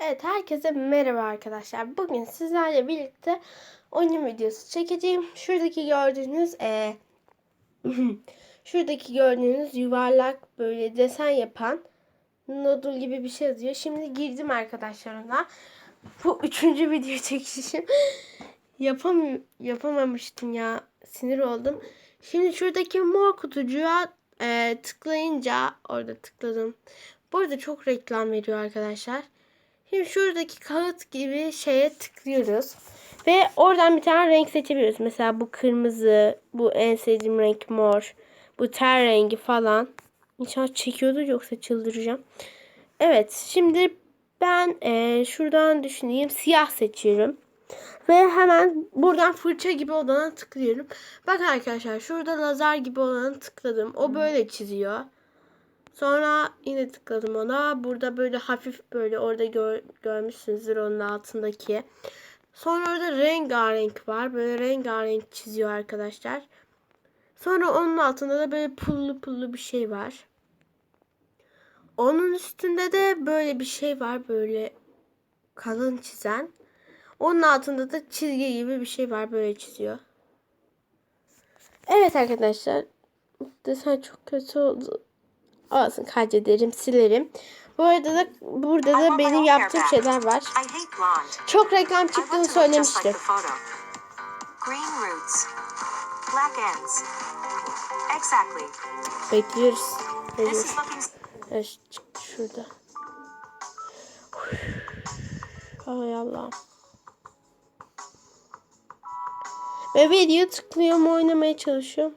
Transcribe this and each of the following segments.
Evet herkese merhaba arkadaşlar. Bugün sizlerle birlikte oyun videosu çekeceğim. Şuradaki gördüğünüz e, şuradaki gördüğünüz yuvarlak böyle desen yapan noodle gibi bir şey yazıyor. Şimdi girdim arkadaşlar ona. Bu üçüncü video çekişim. Yapam yapamamıştım ya. Sinir oldum. Şimdi şuradaki mor kutucuğa e, tıklayınca orada tıkladım. Bu arada çok reklam veriyor arkadaşlar. Şimdi şuradaki kağıt gibi şeye tıklıyoruz. Ve oradan bir tane renk seçebiliyoruz. Mesela bu kırmızı, bu en sevdiğim renk mor, bu ter rengi falan. İnşallah çekiyordur yoksa çıldıracağım. Evet şimdi ben e, şuradan düşüneyim siyah seçiyorum. Ve hemen buradan fırça gibi olana tıklıyorum. Bak arkadaşlar şurada lazer gibi olanı tıkladım. O böyle çiziyor. Sonra yine tıkladım ona. Burada böyle hafif böyle orada gör, görmüşsünüzdür onun altındaki. Sonra orada rengarenk var. Böyle rengarenk çiziyor arkadaşlar. Sonra onun altında da böyle pullu pullu bir şey var. Onun üstünde de böyle bir şey var. Böyle kalın çizen. Onun altında da çizgi gibi bir şey var. Böyle çiziyor. Evet arkadaşlar. Desen çok kötü oldu. Olsun kaydederim, silerim. Bu arada da burada da benim yaptığım şeyler var. Çok reklam çıktığını söylemiştim. Bekliyoruz. Bekliyoruz. Evet, çıktı şurada. Ay Allah'ım. Ve video tıklıyorum oynamaya çalışıyorum.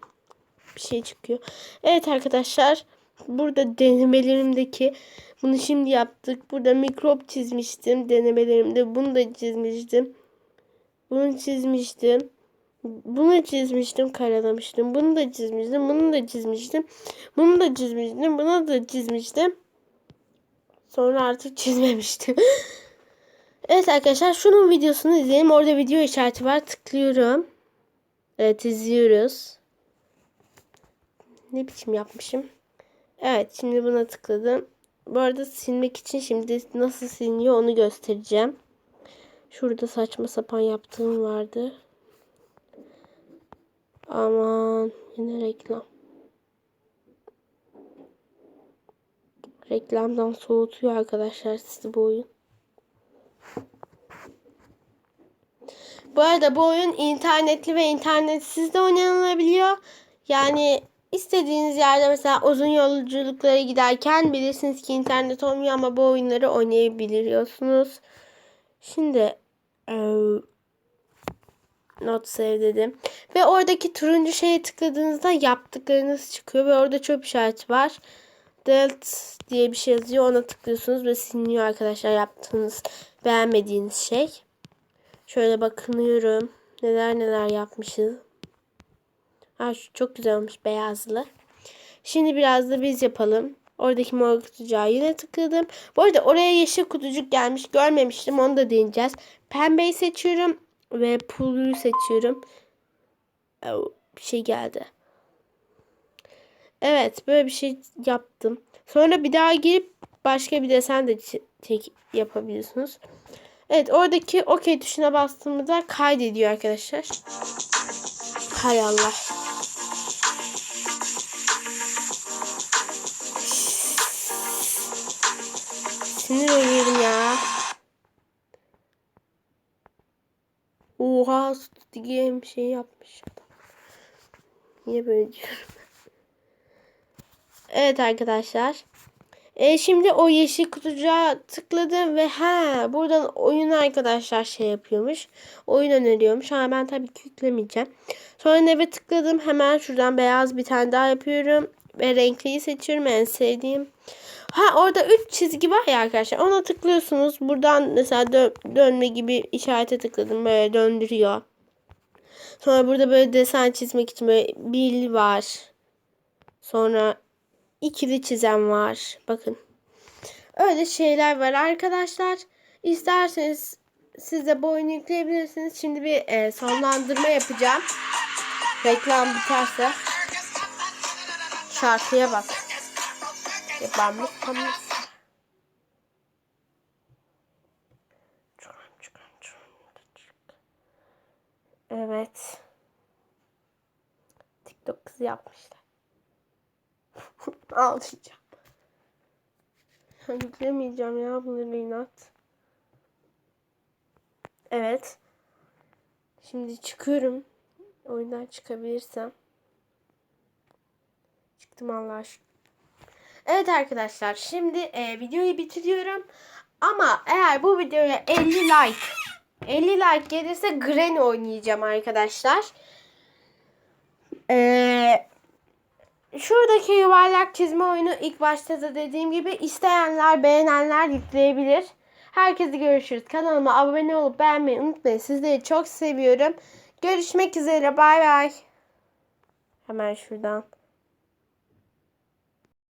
Bir şey çıkıyor. Evet arkadaşlar. Burada denemelerimdeki bunu şimdi yaptık. Burada mikrop çizmiştim denemelerimde. Bunu da çizmiştim. Bunu çizmiştim. Bunu çizmiştim, karalamıştım. Bunu da çizmiştim, bunu da çizmiştim. Bunu da çizmiştim, bunu da çizmiştim. Sonra artık çizmemiştim. evet arkadaşlar şunun videosunu izleyelim. Orada video işareti var. Tıklıyorum. Evet izliyoruz. Ne biçim yapmışım. Evet şimdi buna tıkladım. Bu arada silmek için şimdi nasıl siliniyor onu göstereceğim. Şurada saçma sapan yaptığım vardı. Aman yine reklam. Reklamdan soğutuyor arkadaşlar sizi bu oyun. Bu arada bu oyun internetli ve internetsiz de oynanılabiliyor. Yani istediğiniz yerde mesela uzun yolculuklara giderken bilirsiniz ki internet olmuyor ama bu oyunları oynayabiliyorsunuz. Şimdi eee, not save dedim. Ve oradaki turuncu şeye tıkladığınızda yaptıklarınız çıkıyor ve orada çöp işareti var. Delete diye bir şey yazıyor. Ona tıklıyorsunuz ve siliniyor arkadaşlar yaptığınız beğenmediğiniz şey. Şöyle bakınıyorum. Neler neler yapmışız. Ha şu çok güzel olmuş beyazlı. Şimdi biraz da biz yapalım. Oradaki mor kutucuğa yine tıkladım. Bu arada oraya yeşil kutucuk gelmiş. Görmemiştim. Onu da deneyeceğiz. Pembeyi seçiyorum. Ve pulluyu seçiyorum. Bir şey geldi. Evet böyle bir şey yaptım. Sonra bir daha girip başka bir desen de tek yapabiliyorsunuz. Evet oradaki OK tuşuna bastığımızda kaydediyor arkadaşlar. Hay Allah. Sinir oluyorum ya. Oha game şey yapmış adam. Niye böyle diyorum? Evet arkadaşlar. E, şimdi o yeşil kutucuğa tıkladım ve ha buradan oyun arkadaşlar şey yapıyormuş. Oyun öneriyormuş. Ha ben tabii ki yüklemeyeceğim. Sonra neve tıkladım. Hemen şuradan beyaz bir tane daha yapıyorum. Ve renkliyi seçiyorum. En sevdiğim. Ha orada 3 çizgi var ya arkadaşlar. Ona tıklıyorsunuz. Buradan mesela dö- dönme gibi işarete tıkladım. Böyle döndürüyor. Sonra burada böyle desen çizmek için böyle bir var. Sonra ikili çizen var. Bakın. Öyle şeyler var arkadaşlar. İsterseniz siz de bu yükleyebilirsiniz. Şimdi bir e, sonlandırma yapacağım. Reklam biterse. Şarkıya bak. Yapar mısınız? Evet. TikTok kızı yapmışlar. Ağlayacağım. Bilemeyeceğim ya bunları inat. Evet. Şimdi çıkıyorum. Oyundan çıkabilirsem. Çıktım Allah'a şükür. Evet arkadaşlar şimdi e, videoyu bitiriyorum. Ama eğer bu videoya 50 like 50 like gelirse Granny oynayacağım arkadaşlar. Ee, şuradaki yuvarlak çizme oyunu ilk başta da dediğim gibi isteyenler beğenenler yükleyebilir. Herkese görüşürüz. Kanalıma abone olup beğenmeyi unutmayın. Sizleri çok seviyorum. Görüşmek üzere. Bay bay. Hemen şuradan.